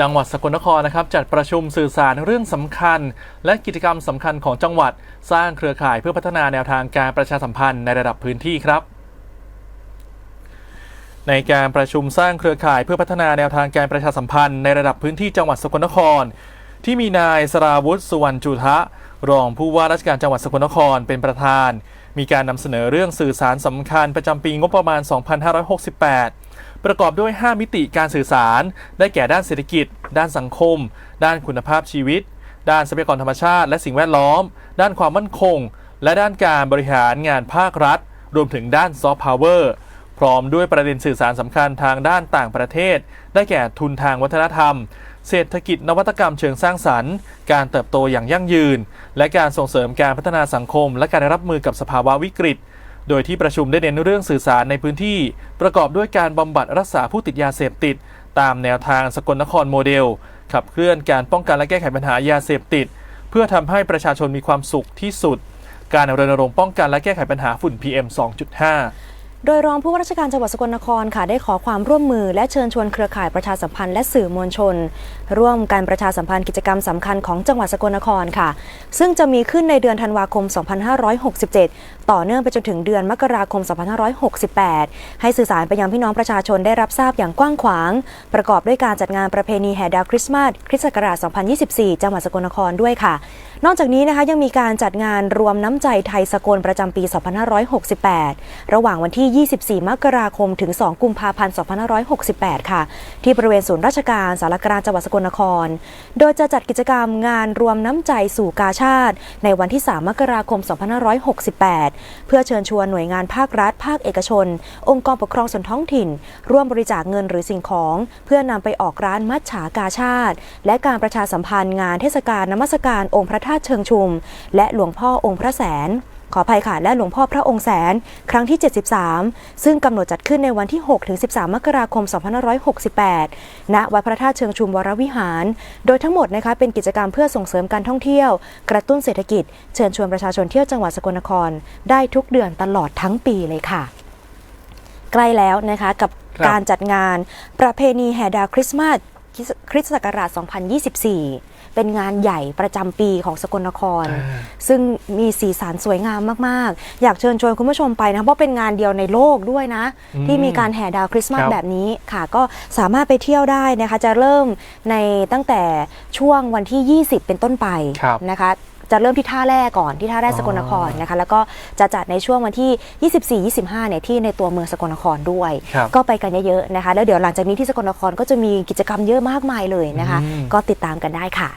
จังหวัดสกลนครนะครับจัดประชุมสื่อสารเรื่องสำคัญ และกิจกรรมสำคัญของจังหวัด สร้างเครือข่ายเพื่อพัฒนาแนวทางการประชาสัมพันธ์ในระดับพื้นที่ครับ ในการประชุมสร้างเครือข่ายเพื่อพัฒนาแนวทางการประชาสัมพันธ์ในระดับพื้นที่จังหวัดสกลนคร ที่มีนายสราวุฒิสุวรรณจุทะรองผู้ว่าราชการจังหวัดสกลนครเป็นประธาน มีการนำเสนอเรื่องสื่อสารสำคัญประจำปีงบประมาณ 2568 ประกอบด้วย 5 มิติการสื่อสาร ได้แก่ด้านเศรษฐกิจ ด้านสังคม ด้านคุณภาพชีวิต ด้านทรัพยากรธรรมชาติ และสิ่งแวดล้อม ด้านความมั่นคง และด้านการบริหารงานภาครัฐ รวมถึงด้านซอฟต์พาวเวอร์พร้อมด้วยประเด็นสื่อสารสำคัญทางด้านต่างประเทศ ได้แก่ทุนทางวัฒนธรรม เศรษฐกิจนวัตกรรมเชิงสร้างสรรค์ การเติบโตอย่างยั่งยืน และการส่งเสริมการพัฒนาสังคม และการรับมือกับสภาวะวิกฤต โดยที่ประชุมได้เน้นเรื่องสื่อสารในพื้นที่ ประกอบด้วยการบำบัดรักษาผู้ติดยาเสพติด ตามแนวทางสกลนครโมเดล ขับเคลื่อนการป้องกันและแก้ไขปัญหายาเสพติด เพื่อทำให้ประชาชนมีความสุขที่สุด การรณรงค์ป้องกันและแก้ไขปัญหาฝุ่น PM 2.5 โดยรองผู้ว่าราชการจังหวัดสกลนครค่ะได้ขอความร่วมมือและเชิญชวนเครือข่ายประชาสัมพันธ์และสื่อมวลชน ร่วมการประชาสัมพันธ์กิจกรรมสำคัญของจังหวัดสกลนครค่ะ ซึ่งจะมีขึ้นในเดือนธันวาคม 2567 ต่อเนื่องไปจนถึงเดือนมกราคม 2568 ให้สื่อสารไปยังพี่น้องประชาชนได้รับทราบอย่างกว้างขวาง ประกอบด้วยการจัดงานประเพณีแห่ดาวคริสต์มาสคริสต์ศักราช 2024 จังหวัดสกลนครด้วยค่ะ นอกจากนี้นะคะยังมีการจัดงานรวมน้ำใจไทยสกลประจำปี 2568 ระหว่างวันที่ 24 มกราคมถึง 2 กุมภาพันธ์ 2568 ค่ะ ที่บริเวณศูนย์ราชการสารกลางจังหวัดสกลนคร โดยจะจัดกิจกรรมงานรวมน้ำใจสู่กาชาติ ในวันที่ 3 มกราคม 2568 เพื่อเชิญชวนหน่วยงานภาครัฐ ภาคเอกชน องค์กรปกครองส่วนท้องถิ่น ร่วมบริจาคเงินหรือสิ่งของ เพื่อนำไปออกร้านมัจฉากาชาติ และการประชาสัมพันธ์งานเทศกาลนมัสการองค์พระธาตุเชิงชุม และหลวงพ่อองค์พระแสน ขออภัยค่ะ และหลวงพ่อพระองค์แสน ครั้งที่ 73 ซึ่งกำหนดจัดขึ้นในวันที่6ถึง13 มกราคม 2568 ณ วัดพระธาตุเชิงชุมวรวิหาร โดยทั้งหมดนะคะเป็นกิจกรรมเพื่อส่งเสริมการท่องเที่ยว กระตุ้นเศรษฐกิจ เชิญชวนประชาชนเที่ยวจังหวัดสกลนคร ได้ทุกเดือนตลอดทั้งปีเลยค่ะ ใกล้แล้วนะคะกับครับการจัดงานประเพณีแห่ดาวคริสต์มาส คริสตศักราช 2024 เป็นงานใหญ่ประจำปีของสกลนคร ซึ่งมีสีสันสวยงามมาก ๆ อยากเชิญชวนคุณผู้ชมไปนะ เพราะเป็นงานเดียวในโลกด้วยนะอืมที่มีการแห่ดาวคริสต์มาสครับแบบนี้ค่ะ ก็สามารถไปเที่ยวได้นะคะ จะเริ่มในตั้งแต่ช่วงวันที่ 20 เป็นต้นไปครับนะคะ จะเริ่มที่ท่าแร่ก่อนที่ท่าแร่สกลนครนะคะ แล้วก็จะจัดในช่วงวันที่ 24-25 เนี่ยที่ในตัวเมืองสกลนครด้วยครับก็ไปกันเยอะๆนะคะ แล้วเดี๋ยวหลังจากนี้ที่สกลนครก็จะมีกิจกรรมเยอะมากมายเลยนะคะอืมก็ติดตามกันได้ค่ะ